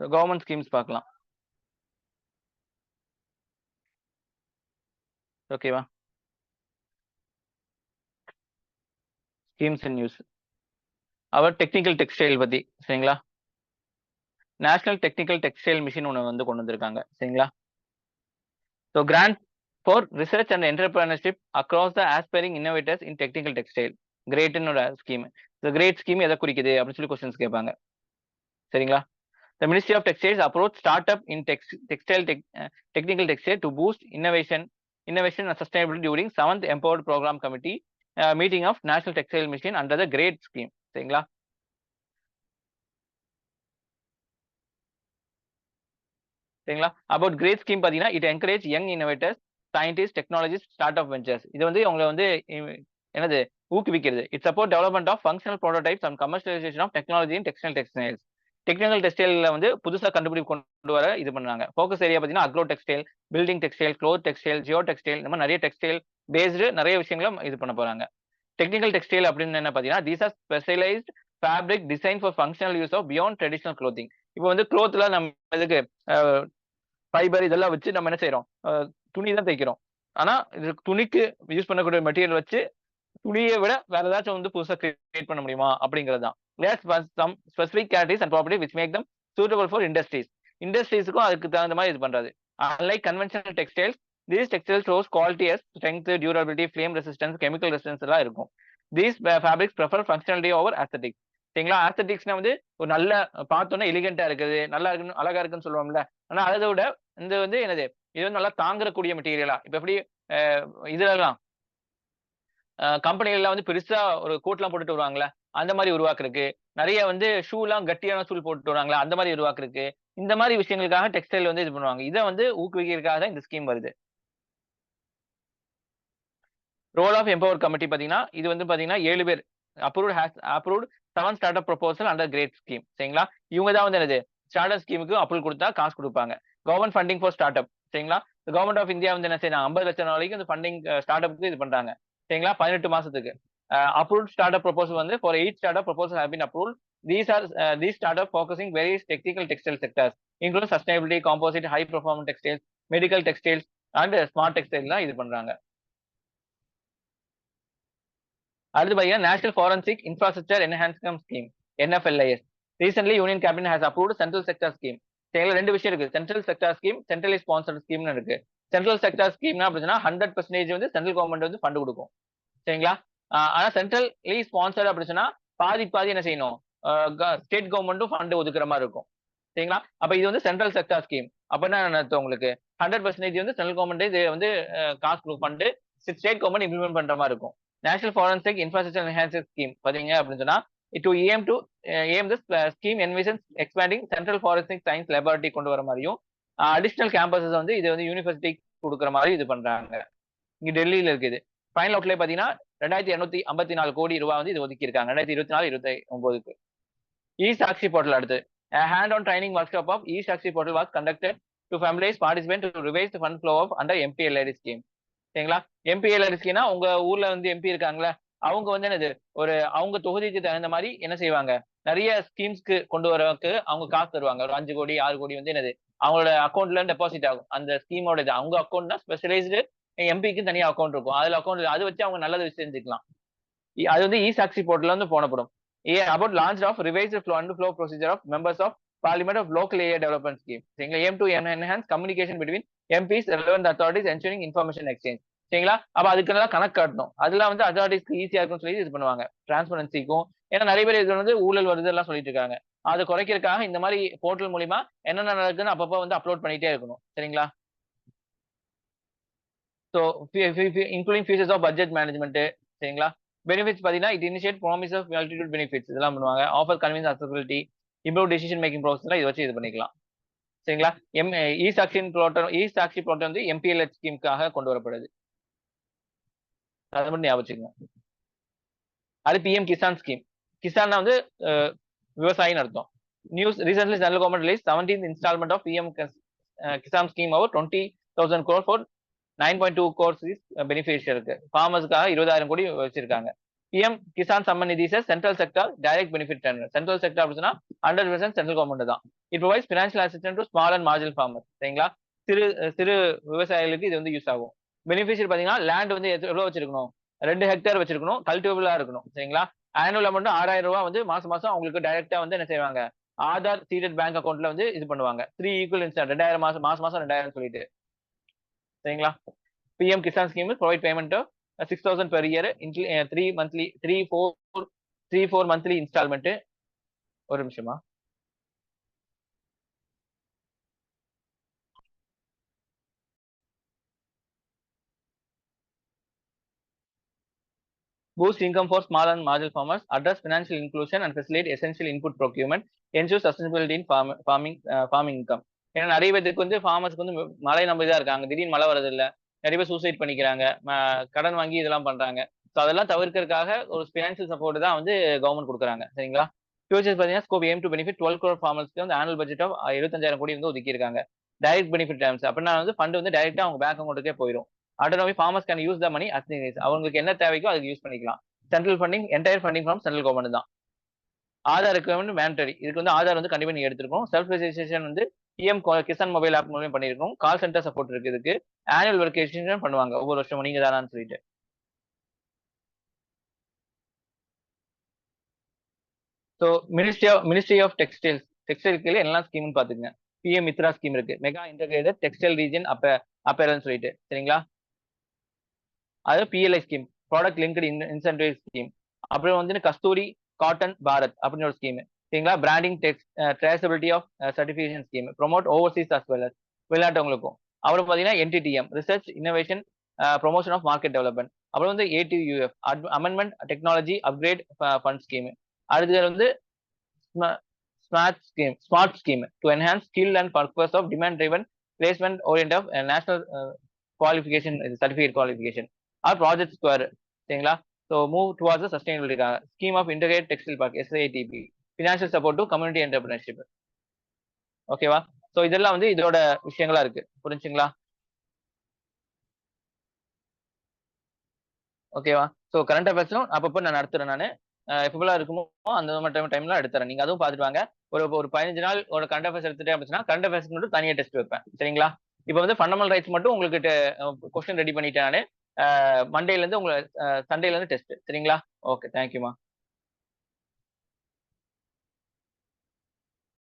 Government schemes பார்க்கலாம். ஓகேவா schemes and news our technical textile பத்தி சரிங்களா? நேஷனல் டெக்னிக்கல் டெக்ஸ்டைல் மிஷின் ஒன்று வந்து கொண்டு வந்திருக்காங்க சரிங்களா? So grant for research and entrepreneurship across the aspiring innovators in technical textile கிரேட்னோட scheme இந்த கிரேட் ஸ்கீம் எதை குறிக்குது? அப்படின்னு சொல்லி கொஸ்டின்ஸ் கேட்பாங்க. சரிங்களா? The ministry of textiles approach startup in tex textile tech technical textile to boost innovation innovation and sustainability during seventh empowered programme committee meeting of national textile mission under the GREAT scheme சரிங்களா சரிங்களா about GREAT scheme பார்த்தீங்கன்னா it encourage young innovators scientist technologist startup ventures இது வந்து உங்களை வந்து என்னது ஊக்குவிக்கிறது. It's support development of functional prototypes and commercialisation of technology in textile textiles technical textile வந்து புதுசாக கண்டுபிடிப்பு கொண்டு வர இது பண்ணாங்க ஃபோக்கஸ் ஏரியா பார்த்தீங்கன்னா agro textile building textile cloth textile geo textile இந்த மாதிரி நிறைய டெக்ஸ்டைல் பேஸ்டு நிறைய விஷயங்களும் இது பண்ண போறாங்க. டெக்னிக்கல் டெக்ஸ்டைல் அப்படின்னு என்ன பார்த்தீங்கன்னா these are specialised fabric design for functional use of beyond traditional clothing இப்போ வந்து க்ளோத்தில் நம்ம இதுக்கு ஃபைபர் இதெல்லாம் வச்சு நம்ம என்ன செய்யறோம் துணி தான் தைக்கிறோம். ஆனா இது துணிக்கு யூஸ் பண்ணக்கூடிய மெட்டீரியல் வச்சு துணியை விட வேற ஏதாச்சும் வந்து புதுசாக கிரியேட் பண்ண முடியுமா? அப்படிங்கிறது தான் some specific categories and property which make them suitable for industries இண்டஸ்ட்ரீஸுக்கும் அதுக்கு தகுந்த மாதிரி இது பண்றது. Unlike conventional textiles these textile shows quality strength durability flame resistance chemical resistance எல்லாம் இருக்கும். These fabrics prefer functionality over aesthetics சரிங்களா? ஆஸ்தட்டிக்ஸ்னா வந்து ஒரு நல்ல பார்த்தோன்னா எலிகென்ட்டா இருக்குது நல்லா இருக்குன்னு அழகா இருக்குன்னு சொல்லுவோம்ல. ஆனா அதை விட இந்த வந்து என்னது இது வந்து நல்லா தாங்கக்கூடிய மெட்டீரியலா இப்ப எப்படி இதுலலாம் கம்பெனிகள்லாம் வந்து பெருசா ஒரு கோட்லாம் போட்டுட்டு வருவாங்களே அந்த மாதிரி உருவாக்குறதுக்கு. நிறைய வந்து ஷூலாம் கட்டியான ஷூல் போட்டுட்டு வராங்களா அந்த மாதிரி உருவாக்குறதுக்கு. இந்த மாதிரி விஷயங்களுக்காக டெக்ஸ்டைல் வந்து இது பண்ணுவாங்க. இதை வந்து ஊக்குவிக்கிறதுக்காக தான் இந்த ஸ்கீம் வருது. ரோல் ஆஃப் எம்பவர் கமிட்டி பாத்தீங்கன்னா இது வந்து பாத்தீங்கன்னா ஏழு பேர். Approved has approved seven startup proposal under GREAT scheme சரிங்களா? இவங்க தான் வந்து என்னது? ஸ்டார்ட் அப் ஸ்கீமுக்கு அப்ரூவல் கொடுத்தா காசு கொடுப்பாங்க. Government funding for start up சரிங்களா கவர்மெண்ட் ஆஃப் இந்தியா வந்து என்ன செய்யணும் ஐம்பது லட்சம் வரைக்கும் இந்த ஃபண்டிங் ஸ்டார்ட் அப்க்கு இது பண்றாங்க. சரிங்களா? பதினெட்டு மாசத்துக்கு. அப்ரூவ் ஸ்டார்ட் அப் ப்ரொபோசல் வந்து for eight startup proposal have been approve these are these startup focusing various technical textile sectors include sustainability composite high performance textiles medical textiles and smart textile தான் இது பண்றாங்க. அடுத்து பார்த்தீங்கன்னா national forensic infrastructure enhancement scheme NFLIS recently union cabinet has approved central sector scheme சரிங்களா? ரெண்டு விஷயம் இருக்கு. Central sector scheme centrally sponsored ஸ்கீம்னு இருக்கு. சென்ட்ரல் செக்டர் ஸ்கீம்னா அப்படின்னா ஹண்ட்ரட் பர்சன்டேஜ் வந்து சென்ட்ரல் கவர்மெண்ட் வந்து ஃபண்ட் கொடுக்கும். சரிங்களா? ஆனா சென்ட்ரல்லி ஸ்பான்சர் அப்படி சொன்னா பாதி பாதி என்ன செய்யணும்? ஸ்டேட் கவர்மெண்ட்டும் ஃபண்ட் ஒதுக்குற மாதிரி இருக்கும். சரிங்களா? அப்ப இது வந்து சென்ட்ரல் செக்டர் ஸ்கீம் அப்படின்னா என்ன உங்களுக்கு? ஹண்ட்ரட் பர்சன்டேஜ் வந்து சென்ட்ரல் கவர்மெண்ட் இது வந்து காசு ஃபண்ட் ஸ்டேட் கவர்மெண்ட் இம்ப்ளிமெண்ட் பண்ற மாதிரி இருக்கும். National forensic infrastructure enhancer scheme பாத்தீங்க அப்படின்னு சொன்னா to aim to aim this scheme envision expanding central forensic science laboratory கொண்டு வர மாதிரியும் அடிஷனல் கேம்பஸஸ் வந்து இது வந்து யூனிவர்சிட்டி கொடுக்குற மாதிரி இது பண்றாங்க. இங்க டெல்லியில இருக்குது ஃபைனல் அவுட்ல பாத்தீங்கன்னா ரெண்டாயிரத்தி இரநூத்தி ஐம்பத்தி நாலு கோடி ரூபாய் வந்து இது ஒதுக்கி இருக்காங்க ரெண்டாயிரத்தி இருபத்தி நாலு இருபத்தி ஒன்பதுக்கு இ சாக்சி போர்ட்டல் அடுத்து. Hand on training workshop of e Sakshi portal was conducted to families participate to revise fund flow of under MPLID scheme சரிங்களா? எம்பிஎல்ஆர் ஸ்கீம்னா உங்க ஊர்ல வந்து எம்பி இருக்காங்களா அவங்க வந்து என்னது? ஒரு அவங்க தொகுதிக்கு தகுந்த மாதிரி என்ன செய்வாங்க? நிறைய ஸ்கீம்ஸ்க்கு கொண்டு வரவுக்கு அவங்க காசு தருவாங்க. ஒரு அஞ்சு கோடி ஆறு கோடி வந்து என்னது? அவங்களோட அக்கௌண்ட்ல டெபாசிட் ஆகும். அந்த ஸ்கீமோட இது அவங்க அக்கௌண்ட்னா ஸ்பெஷலைஸ்டு எம்பிக்கு தனியாக அக்கௌண்ட் இருக்கும். அதுல அக்கௌண்ட் அது வச்சு அவங்க நல்லது செஞ்சுக்கலாம். அது வந்து இ சாக்சி போர்ட்டல் வந்து போனப்படும். A about launch of revise and flow procedure of members of parliament of local area development scheme சரிங்களா M to enhance communication between MPs relevant authorities ensuring information exchange சரிங்களா? அப்ப அதுக்கெல்லாம் கணக்கு காட்டணும். அதெல்லாம் வந்து அத்தாரிட்டிஸ்க்கு ஈஸியா இருக்கும்னு சொல்லி இது பண்ணுவாங்க. டிரான்ஸ்பரன்சிக்கும் ஏன்னா நிறைய பேர் இது வந்து ஊழல் வருது எல்லாம் சொல்லிட்டு இருக்காங்க. அதை குறைக்கிறதுக்காக இந்த மாதிரி போர்ட்டல் மூலிமா என்னென்ன நடக்குதுன்னு அப்பப்போ வந்து அப்லோட் பண்ணிட்டே இருக்கணும். சரிங்களா? So including features of budget management சரிங்களா? பெனிஃபிட்ஸ் பார்த்தீங்கன்னா it initiate promise of multitude benefits இதெல்லாம் பண்ணுவாங்க. Offer convenience accessibility improve decision making ப்ராசஸ்லாம் இதை வச்சு இது பண்ணிக்கலாம். சரிங்களா? எம் இ சாக்சின் ப்ளோட்டர் இ சாக்சி ப்ளோட்டர் வந்து எம்பிஎல்எச் ஸ்கீமுக்காக கொண்டு வரப்படுது. அதை மட்டும் ஞாபகம் அது பிஎம் கிசான் ஸ்கீம் கிசான்னா வந்து விவசாயின்னு அர்த்தம். News recently central government release seventeen instalment of PM Kisan scheme over twenty thousand crore four nine point two crores பெனிஃபிஷியருக்கு ஃபார்மர்ஸ்க்காக இருபதாயிரம் கோடி வச்சிருக்காங்க. PM Kisan Samman Nidhi sir central sector direct benefit central sector அப்படின்னா hundred percent central government தான். It provides financial assistant to small and marginal farmer சரிங்களா? சிறு சிறு விவசாயிகளுக்கு இது வந்து யூஸ் ஆகும். பெனிஃபிஷியல் பாத்தீங்கன்னா லேண்ட் வந்து எவ்வளவு வச்சிருக்கணும்? ரெண்டு ஹெக்டேர் வச்சிருக்கணும். கல்டிவபிளா இருக்கணும். சரிங்களா? ஆனுவல் அமௌண்ட் ஆறாயிரம் ரூபாய் வந்து மாசம் மாசம் அவங்களுக்கு டைரக்டா வந்து என்ன செய்வாங்க? ஆதார் சீடட் பேங்க் அக்கௌண்ட்ல வந்து இது பண்ணுவாங்க. த்ரீ ஈக்குவல் இன்ஸ்டன்ட் ரெண்டாயிரம் மாசம் மாசம் மாசம் ரெண்டாயிரம் சொல்லிட்டு. சரிங்களா? PM Kisan scheme provide payment six thousand per year three monthly three four three four monthly instalment ஒரு நிமிஷமா boost income for small and marginal farmers, address financial inclusion and facilitate essential input procurement, ensure sustainability in farm, farming uh, farming income. ஏன்னா நிறைய பேருக்கு வந்து ஃபார்மர்ஸ்க்கு வந்து மழை நம்பி தான் இருக்காங்க திடீர்னு மழை வரது நிறைய பேர் சூசைட் பண்ணிக்கிறாங்க கடன் வாங்கி இதெல்லாம் பண்றாங்க. ஸோ அதெல்லாம் தவிர்க்கிறதுக்காக ஒரு ஃபினான்ஷியல் சப்போர்ட் தான் வந்து கவர்மெண்ட் கொடுக்குறாங்க சரிங்களா? ஃபியூச்சர்ஸ் பார்த்தீங்கன்னா scope aim to benefit twelve crore ஃபார்மர்ஸ்க்கு வந்து ஆனுவல் பட்ஜெட் ஆஃப் எழுபத்தஞ்சாயிரம் கோடி வந்து ஒதுக்கியிருக்காங்க. டைரக்ட் பெனிஃபிட் டைம்ஸ் அப்படின்னா வந்து ஃபண்ட் வந்து டைரெக்டாக அவங்க பேங்க் அக்கௌண்ட்டுக்கே போயிடும் autonomy farmers can use the money as அவங்களுக்கு என்ன தேவைக்கோ அதுக்கு யூஸ் பண்ணிக்கலாம். Central funding entire funding from central government தான். ஆதார் ரெக்குவயர்மெண்ட் மேண்டரி இதுக்கு வந்து ஆதார் வந்து கண்டிப்பாக நீங்கள் எடுத்துருக்கோம் செல்ஃப் ரெஜிஸ்ட்ரேஷன் வந்து பிஎம் கிசான் மொபைல் ஆப் மூலமே பண்ணியிருக்கோம் கால் சென்டர் சப்போர்ட் இருக்கு இதுக்கு. ஆனுவல் வெரிஃபிகேஷன் பண்ணுவாங்க. ஒவ்வொரு வருஷமும் நீங்கள் தானான்னு சொல்லிட்டு. So ministry of ministry of textiles textile கீழே எல்லாம் ஸ்கீம்னு பார்த்துக்கங்க. பிஎம் மித்ரா ஸ்கீம் இருக்கு. மெகா இன்டகிரேட்டட் டெக்ஸ்டைல் ரீஜன் அப்ப அப்பேரல்னு சொல்லிட்டு. சரிங்களா? அது PLI scheme product linked incentive scheme அப்புறம் வந்து கஸ்தூரி காட்டன் பாரத் அப்படின்னு ஒரு ஸ்கீம் சரிங்களா? Branding tex traceability of certification scheme promote overseas as well as வெளிநாட்டவங்களுக்கும் அப்புறம் பார்த்தீங்கன்னா NTTM research innovation promotion of market development அப்புறம் வந்து ATUF amendment technology upgrade fund scheme அடுத்தது வந்து smart scheme smart scheme to enhance skill and purpose of demand driven placement orient of national qualification certificate qualification are project square சரிங்களா? So move towards sustainability scheme of integrate textile park SITP financial support to community entrepreneurship ஓகேவா so இதெல்லாம் வந்து இதோட விஷயங்களா இருக்கு. புரிஞ்சுங்களா? ஓகேவா so current அஃபேர்ஸும் அப்பப்போ நான் நடத்துறேன் நான். எப்பப்பெல்லாம் இருக்குமோ அந்த மாதிரி டைம்ல எடுத்துறேன். நீங்க அதுவும் பார்த்துட்டு வாங்க. ஒரு ஒரு பதினஞ்சு நாள் ஒரு கரண்ட் அஃபேர்ஸ் எடுத்துட்டே அப்படின்னா கரண்ட் அஃபேர்ஸ் மட்டும் தனியாக டெஸ்ட் வைப்பேன். சரிங்களா? இப்போ வந்து ஃபண்டமெண்டல் ரைட்ஸ் மட்டும் உங்களுக்கு கொஸ்டின் ரெடி பண்ணிட்டேன் நான். மண்டேல இருந்து உங்களை சண்டேல இருந்து டெஸ்ட் சரிங்களா? ஓகே தேங்க்யூமா